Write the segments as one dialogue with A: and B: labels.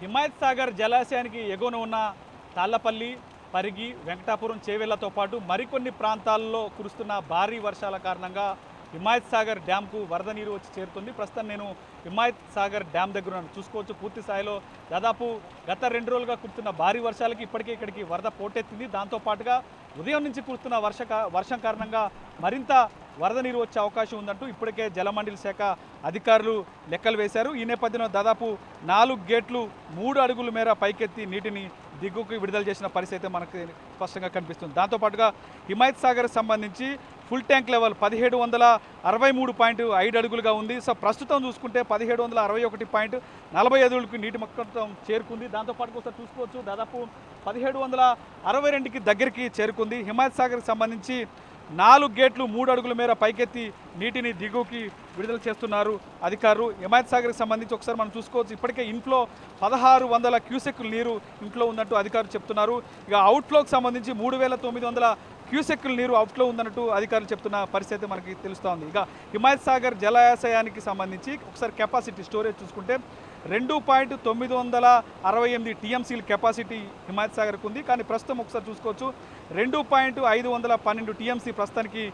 A: హిమాయత్ సాగర్ జలాశయానికి ఎగువన ఉన్న తాళ్ళపల్లి పరిగి వెంకటాపురం చేవేళ్ళతో పాటు మరికొన్ని ప్రాంతాల్లో కురుస్తున్న భారీ వర్షాల కారణంగా హిమాయత్ సాగర్ డ్యాంకు వరద నీరు వచ్చి చేరుతుంది. ప్రస్తుతం నేను హిమాయత్ సాగర్ డ్యామ్ దగ్గర ఉన్నాను. చూసుకోవచ్చు పూర్తి స్థాయిలో దాదాపు గత రెండు రోజులుగా కురుతున్న భారీ వర్షాలకి ఇప్పటికే ఇక్కడికి వరద పోటెత్తింది. దాంతోపాటుగా ఉదయం నుంచి కురుస్తున్న వర్ష వర్షం కారణంగా మరింత వరద నీరు వచ్చే అవకాశం ఉందంటూ ఇప్పటికే జలమండలి శాఖ అధికారులు లెక్కలు వేశారు. ఈ నేపథ్యంలో దాదాపు నాలుగు గేట్లు మూడు అడుగుల మేర పైకెత్తి నీటిని దిగుకు విడుదల చేసిన పరిస్థితి అయితే మనకు స్పష్టంగా కనిపిస్తుంది. దాంతోపాటుగా హిమాయత్ సాగర్ సంబంధించి ఫుల్ ట్యాంక్ లెవెల్ పదిహేడు వందల అరవై మూడు పాయింట్ ఐదు అడుగులుగా ఉంది. సో ప్రస్తుతం చూసుకుంటే పదిహేడు వందల అరవై ఒకటి పాయింట్ నలభై అడుగులకు నీటి మొత్తం చేరుకుంది. దాంతోపాటు ఒకసారి చూసుకోవచ్చు దాదాపు పదిహేడు వందల అరవై రెండుకి దగ్గరికి చేరుకుంది. హిమాయత్ సాగర్కి సంబంధించి నాలుగు గేట్లు మూడు అడుగుల మేర పైకెత్తి నీటిని దిగువకి విడుదల చేస్తున్నారు అధికారులు. హిమాయత్ సాగర్కి సంబంధించి ఒకసారి మనం చూసుకోవచ్చు. ఇప్పటికే ఇంట్లో పదహారు వందల క్యూసెక్కుల నీరు ఇంట్లో ఉన్నట్టు అధికారులు చెప్తున్నారు. ఇక అవుట్ఫ్లోకి సంబంధించి మూడు వేల తొమ్మిది వందల క్యూసెక్కుల నీరు అవుట్లో ఉందన్నట్టు అధికారులు చెప్తున్న పరిస్థితి మనకి తెలుస్తోంది. ఇక హిమాయత్ సాగర్ జలాశయానికి సంబంధించి ఒకసారి కెపాసిటీ స్టోరేజ్ చూసుకుంటే రెండు పాయింట్ తొమ్మిది వందల అరవై ఎనిమిది టీఎంసీల కెపాసిటీ హిమాయత్ సాగర్కు ఉంది. కానీ ప్రస్తుతం ఒకసారి చూసుకోవచ్చు రెండు పాయింట్ ఐదు వందల పన్నెండు టీఎంసీ ప్రస్తుతానికి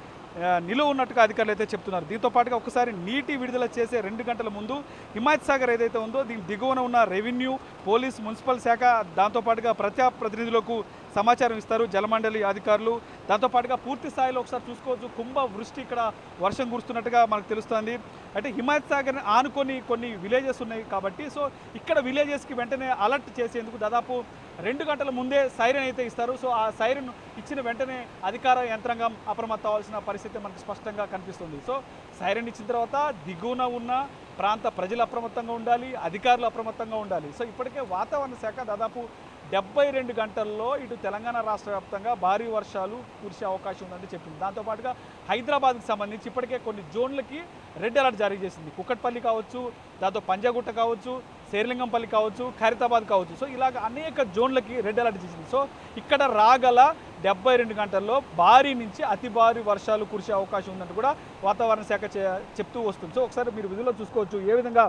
A: నిలువ ఉన్నట్టుగా అధికారులు అయితే చెప్తున్నారు. దీంతో పాటుగా ఒకసారి నీటి విడుదల చేసే రెండు గంటల ముందు హిమాయత్ సాగర్ ఏదైతే ఉందో దీని దిగువన ఉన్న రెవెన్యూ పోలీస్ మున్సిపల్ శాఖ దాంతోపాటుగా ప్రజా ప్రతినిధులకు సమాచారం ఇస్తారు జలమండలి అధికారులు. దాంతోపాటుగా పూర్తి స్థాయిలో ఒకసారి చూసుకోవచ్చు. కుంభ వృష్టి ఇక్కడ వర్షం కురుస్తున్నట్టుగా మనకు తెలుస్తుంది. అంటే హిమాయత్ సాగర్ ఆనుకొని కొన్ని విలేజెస్ ఉన్నాయి కాబట్టి సో ఇక్కడ విలేజెస్కి వెంటనే అలర్ట్ చేసేందుకు దాదాపు రెండు గంటల ముందే సైరన్ అయితే ఇస్తారు. సో ఆ సైరన్ ఇచ్చిన వెంటనే అధికార యంత్రాంగం అప్రమత్తం అవ్వాల్సిన పరిస్థితి మనకు స్పష్టంగా కనిపిస్తుంది. సో సైరన్ ఇచ్చిన తర్వాత దిగువన ఉన్న ప్రాంత ప్రజలు అప్రమత్తంగా ఉండాలి అధికారులు అప్రమత్తంగా ఉండాలి. సో ఇప్పటికే వాతావరణ శాఖ దాదాపు డెబ్బై రెండు గంటల్లో ఇటు తెలంగాణ రాష్ట్ర వ్యాప్తంగా భారీ వర్షాలు కురిసే అవకాశం ఉందని చెప్పింది. దాంతోపాటుగా హైదరాబాద్కి సంబంధించి ఇప్పటికే కొన్ని జోన్లకి రెడ్ అలర్ట్ జారీ చేసింది. కుక్కట్పల్లి కావచ్చు దాంతో పంజాగుట్ట కావచ్చు శేర్లింగంపల్లి కావచ్చు ఖైరతాబాద్ కావచ్చు. సో ఇలాగ అనేక జోన్లకి రెడ్ అలర్ట్ చేసింది. సో ఇక్కడ రాగల డెబ్బై రెండు గంటల్లో భారీ నుంచి అతి భారీ వర్షాలు కురిసే అవకాశం ఉందని కూడా వాతావరణ శాఖ చెప్తూ వస్తుంది. సో ఒకసారి మీరు విధుల్లో చూసుకోవచ్చు. ఏ విధంగా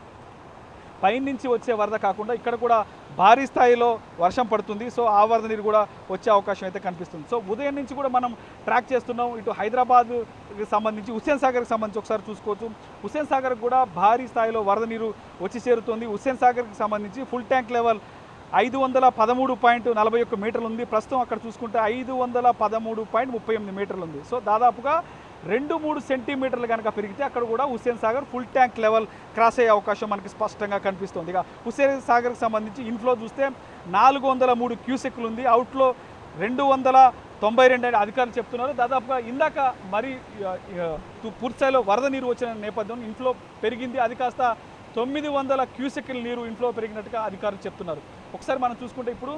A: పైనుంచి వచ్చే వరద కాకుండా ఇక్కడ కూడా భారీ స్థాయిలో వర్షం పడుతుంది. సో ఆ వరద నీరు కూడా వచ్చే అవకాశం అయితే కనిపిస్తుంది. సో ఉదయం నుంచి కూడా మనం ట్రాక్ చేస్తున్నాం. ఇటు హైదరాబాద్కి సంబంధించి హుస్సేన్ సాగర్కి సంబంధించి ఒకసారి చూసుకోవచ్చు. హుస్సేన్ సాగర్ కూడా భారీ స్థాయిలో వరద నీరు వచ్చి చేరుతుంది. హుస్సేన్ సాగర్కి సంబంధించి ఫుల్ ట్యాంక్ లెవెల్ ఐదు వందల పదమూడు పాయింట్ నలభై ఒక్క మీటర్లు ఉంది. ప్రస్తుతం అక్కడ చూసుకుంటే ఐదు వందల పదమూడు పాయింట్ ముప్పై ఎనిమిది మీటర్లు ఉంది. సో దాదాపుగా రెండు మూడు సెంటీమీటర్లు కనుక పెరిగితే అక్కడ కూడా Hussain Sagar full tank level cross అయ్యే అవకాశం మనకి స్పష్టంగా కనిపిస్తుంది. ఇక హుస్సేన్ సాగర్కి సంబంధించి ఇన్ఫ్లో చూస్తే నాలుగు వందల మూడు క్యూసెక్లు ఉంది. అవుట్లో రెండు వందల తొంభై రెండు అని అధికారులు చెప్తున్నారు. దాదాపుగా ఇందాక మరి పూర్తిస్థాయిలో వరద నీరు వచ్చిన నేపథ్యం ఇన్ఫ్లో పెరిగింది. అది కాస్త తొమ్మిది వందల క్యూసెక్ల నీరు ఇన్ఫ్లో పెరిగినట్టుగా అధికారులు చెప్తున్నారు. ఒకసారి మనం చూసుకుంటే ఇప్పుడు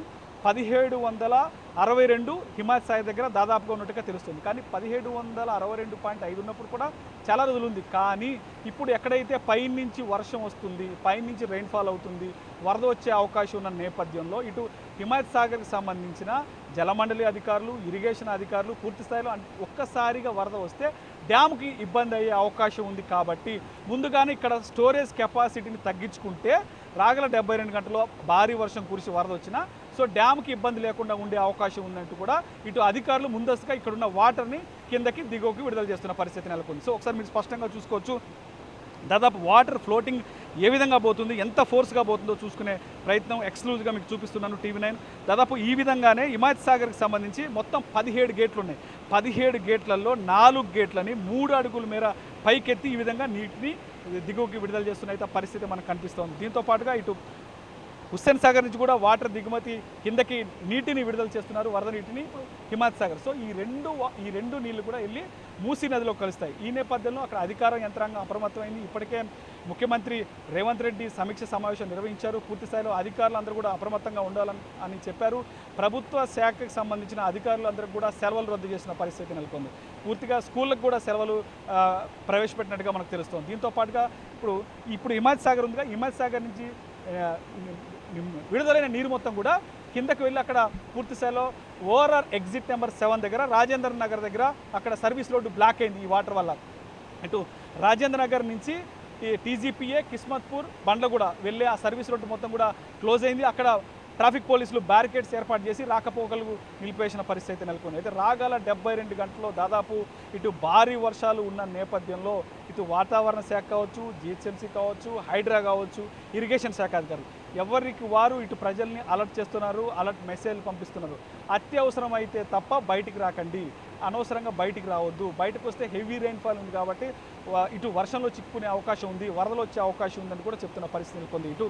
A: పదిహేడు వందల అరవై రెండు హిమాయత్ సాయి దగ్గర దాదాపుగా ఉన్నట్టుగా తెలుస్తుంది. కానీ పదిహేడు వందల అరవై రెండు పాయింట్ ఐదు ఉన్నప్పుడు కూడా చాలా రోజులు ఉంది కానీ ఇప్పుడు ఎక్కడైతే పైనుంచి వర్షం వస్తుంది పైనుంచి రెయిన్ఫాల్ అవుతుంది వరద వచ్చే అవకాశం ఉన్న నేపథ్యంలో ఇటు హిమాయత్ సాగర్కి సంబంధించిన జలమండలి అధికారులు ఇరిగేషన్ అధికారులు పూర్తి స్థాయిలో ఒక్కసారిగా వరద వస్తే డ్యామ్కి ఇబ్బంది అయ్యే అవకాశం ఉంది కాబట్టి ముందుగానే ఇక్కడ స్టోరేజ్ కెపాసిటీని తగ్గించుకుంటే రాగల డెబ్బై రెండు గంటల్లో భారీ వర్షం కురిసి వరద వచ్చినా సో డ్యామ్కి ఇబ్బంది లేకుండా ఉండే అవకాశం ఉందంటూ కూడా ఇటు అధికారులు ముందస్తుగా ఇక్కడున్న వాటర్ని కిందకి దిగువకి విడుదల చేస్తున్న పరిస్థితి నెలకొంది. సో ఒకసారి మీరు స్పష్టంగా చూసుకోవచ్చు. దాదాపు వాటర్ ఫ్లోటింగ్ ఏ విధంగా పోతుంది ఎంత ఫోర్స్గా పోతుందో చూసుకునే ప్రయత్నం ఎక్స్క్లూజివ్గా మీకు చూపిస్తున్నాను టీవీ నైన్. దాదాపు ఈ విధంగానే హిమాయత్ సాగర్కి సంబంధించి మొత్తం పదిహేడు గేట్లు ఉన్నాయి. పదిహేడు గేట్లలో నాలుగు గేట్లని మూడు అడుగుల మేర పైకెత్తి ఈ విధంగా నీటిని దిగువకి విడుదల చేస్తున్న అయితే పరిస్థితి మనకు కనిపిస్తోంది. దీంతో పాటుగా ఇటు హుస్సేన్ సాగర్ నుంచి కూడా వాటర్ దిగుమతి కిందకి నీటిని విడుదల చేస్తున్నారు వరద నీటిని ఇప్పుడు సాగర్. సో ఈ రెండు ఈ రెండు నీళ్ళు కూడా వెళ్ళి మూసీ నదిలో కలుస్తాయి. ఈ నేపథ్యంలో అక్కడ అధికార యంత్రాంగం అప్రమత్తమైంది. ఇప్పటికే ముఖ్యమంత్రి రేవంత్ రెడ్డి సమీక్ష సమావేశం నిర్వహించారు. పూర్తిస్థాయిలో అధికారులు అందరూ కూడా అప్రమత్తంగా ఉండాలని అని చెప్పారు. ప్రభుత్వ శాఖకు సంబంధించిన అధికారులు అందరూ కూడా సెలవులు రద్దు చేసిన పరిస్థితి నెలకొంది. పూర్తిగా స్కూళ్ళకు కూడా సెలవులు ప్రవేశపెట్టినట్టుగా మనకు తెలుస్తుంది. దీంతో పాటుగా ఇప్పుడు ఇప్పుడు హిమాయత్ సాగర్ ఉందిగా. హిమాయత్ సాగర్ నుంచి విడుదలైన నీరు మొత్తం కూడా కిందకు వెళ్ళి అక్కడ పూర్తి స్థాయిలో ఓఆర్ఆర్ ఎగ్జిట్ నెంబర్ సెవెన్ దగ్గర రాజేంద్ర నగర్ దగ్గర అక్కడ సర్వీస్ రోడ్డు బ్లాక్ అయింది ఈ వాటర్ వల్ల. ఇటు రాజేంద్ర నగర్ నుంచి ఈ టీజీపీఏ కిస్మత్పూర్ బండ్లగూడ వెళ్ళే ఆ సర్వీస్ రోడ్డు మొత్తం కూడా క్లోజ్ అయింది. అక్కడ ట్రాఫిక్ పోలీసులు బ్యారికేడ్స్ ఏర్పాటు చేసి రాకపోకలు నిలిపేసిన పరిస్థితి అయితే నెలకొంది. అయితే రాగల డెబ్బై రెండు గంటల్లో దాదాపు ఇటు భారీ వర్షాలు ఉన్న నేపథ్యంలో ఇటు వాతావరణ శాఖ కావచ్చు జిహెచ్ఎంసీ కావచ్చు హైడ్రా కావచ్చు ఇరిగేషన్ శాఖ అధికారులు. ఎవరికి వారు ఇటు ప్రజల్ని అలర్ట్ చేస్తున్నారు అలర్ట్ మెసేజ్లు పంపిస్తున్నారు? అత్యవసరం అయితే తప్ప బయటికి రాకండి. అనవసరంగా బయటికి రావద్దు. బయటకు వస్తే హెవీ రెయిన్ఫాల్ ఉంది కాబట్టి ఇటు వర్షంలో చిక్కుకునే అవకాశం ఉంది వరదలు వచ్చే అవకాశం ఉందని కూడా చెప్తున్న పరిస్థితి నెలకొంది. ఇటు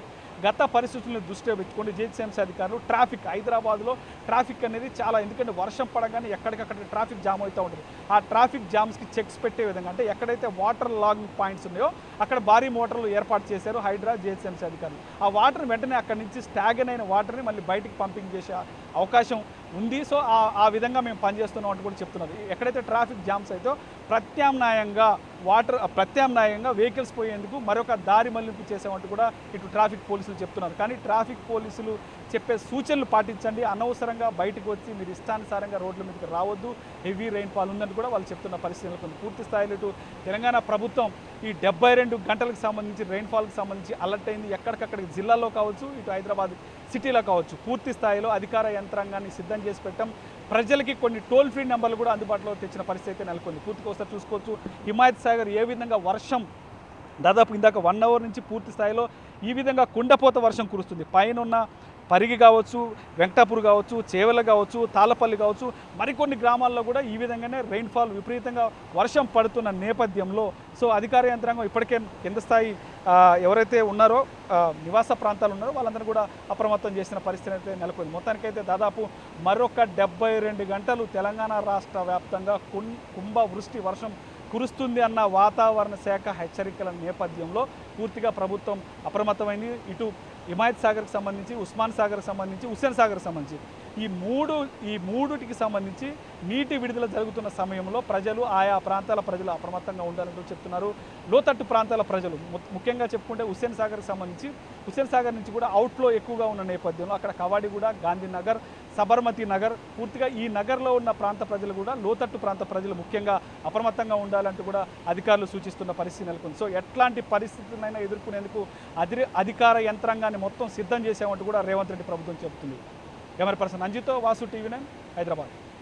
A: గత పరిస్థితులను దృష్టిలో పెట్టుకొని జిహెచ్ఎంసీ అధికారులు ట్రాఫిక్ హైదరాబాద్లో ట్రాఫిక్ అనేది చాలా ఎందుకంటే వర్షం పడగానే ఎక్కడికక్కడ ట్రాఫిక్ జామ్ అవుతూ ఉంటుంది. ఆ ట్రాఫిక్ జామ్స్కి చెక్స్ పెట్టే విధంగా అంటే ఎక్కడైతే వాటర్ లాగింగ్ పాయింట్స్ ఉన్నాయో అక్కడ భారీ మోటార్లు ఏర్పాటు చేశారు హైడ్రా జిహెచ్ఎంసీ అధికారులు. ఆ వాటర్ వెంటనే అక్కడి నుంచి స్టాగన్ అయిన వాటర్ని మళ్ళీ బయటికి పంపింగ్ చేసే అవకాశం ఉంది. సో ఆ ఆ విధంగా మేము పనిచేస్తున్నాం అంటూ కూడా చెప్తున్నారు. ఎక్కడైతే ట్రాఫిక్ జామ్స్ అయితే ప్రత్యామ్నాయంగా వాటర్ ప్రత్యామ్నాయంగా వెహికల్స్ పోయేందుకు మరొక దారి మళ్ళింపు చేసామంటూ కూడా ఇటు ట్రాఫిక్ పోలీసులు చెప్తున్నారు. కానీ ట్రాఫిక్ పోలీసులు చెప్పే సూచనలు పాటించండి. అనవసరంగా బయటకు వచ్చి మీరు ఇష్టానుసారంగా రోడ్ల మీదకి రావద్దు. హెవీ రెయిన్ఫాల్ ఉందని కూడా వాళ్ళు చెప్తున్న పరిస్థితులు నెలకొంది పూర్తి స్థాయిలో ఇటు తెలంగాణ ప్రభుత్వం ఈ డెబ్బై రెండు గంటలకు సంబంధించి రెయిన్ఫాల్కి సంబంధించి అలర్ట్ అయింది. ఎక్కడికక్కడికి జిల్లాలో కావచ్చు ఇటు హైదరాబాద్ సిటీలో కావచ్చు పూర్తి స్థాయిలో అధికార యంత్రాంగాన్ని సిద్ధం చేసి పెట్టడం ప్రజలకి కొన్ని టోల్ ఫ్రీ నెంబర్లు కూడా అందుబాటులో తెచ్చిన పరిస్థితి అయితే నెలకొంది. పూర్తిగా ఒకసారి చూసుకోవచ్చు. హిమాయత్ సాగర్ ఏ విధంగా వర్షం దాదాపు ఇందాక వన్ అవర్ నుంచి పూర్తి స్థాయిలో ఈ విధంగా కుండపోత వర్షం కురుస్తుంది. పైన ఉన్న పరిగి కావచ్చు వెంకటాపూర్ కావచ్చు చేవెల కావచ్చు తాళపల్లి కావచ్చు మరికొన్ని గ్రామాల్లో కూడా ఈ విధంగానే రెయిన్ఫాల్ విపరీతంగా వర్షం పడుతున్న నేపథ్యంలో సో అధికార యంత్రాంగం ఇప్పటికే కింద స్థాయి ఎవరైతే ఉన్నారో నివాస ప్రాంతాలు ఉన్నారో వాళ్ళందరూ కూడా అప్రమత్తం చేసిన పరిస్థితి అయితే నెలకొంది. మొత్తానికైతే దాదాపు మరొక డెబ్బై రెండు గంటలు తెలంగాణ రాష్ట్ర వ్యాప్తంగా కుం కుంభ వృష్టి వర్షం కురుస్తుంది అన్న వాతావరణ శాఖ హెచ్చరికల నేపథ్యంలో పూర్తిగా ప్రభుత్వం అప్రమత్తమైంది. ఇటు హిమాయత్ సాగర్కి సంబంధించి ఉస్మాన్ సాగర్కి సంబంధించి హుస్సేన్ సాగర్కి సంబంధించి ఈ మూడు ఈ మూడుటికి సంబంధించి నీటి విడుదల జరుగుతున్న సమయంలో ప్రజలు ఆయా ప్రాంతాల ప్రజలు అప్రమత్తంగా ఉండాలంటూ చెప్తున్నారు. లోతట్టు ప్రాంతాల ప్రజలు ము- ముఖ్యంగా చెప్పుకుంటే హుస్సేన్ సాగర్కి సంబంధించి హుస్సేన్ సాగర్ నుంచి కూడా అవుట్లో ఎక్కువగా ఉన్న నేపథ్యంలో అక్కడ కవాడిగూడ గాంధీనగర్ సబర్మతి నగర్. పూర్తిగా ఈ నగర్లో ఉన్న ప్రాంత ప్రజలు కూడా లోతట్టు ప్రాంత ప్రజలు ముఖ్యంగా అప్రమత్తంగా ఉండాలంటూ కూడా అధికారులు సూచిస్తున్న పరిస్థితి నెలకొంది. సో ఎట్లాంటి పరిస్థితులైనా ఎదుర్కొనేందుకు అధి అధికార యంత్రాంగాన్ని మొత్తం సిద్ధం చేశామంటూ కూడా రేవంత్ రెడ్డి ప్రభుత్వం చెబుతుంది. కెమెరా పర్సన్ అంజితో వాసు టీవీ నైన్ హైదరాబాద్.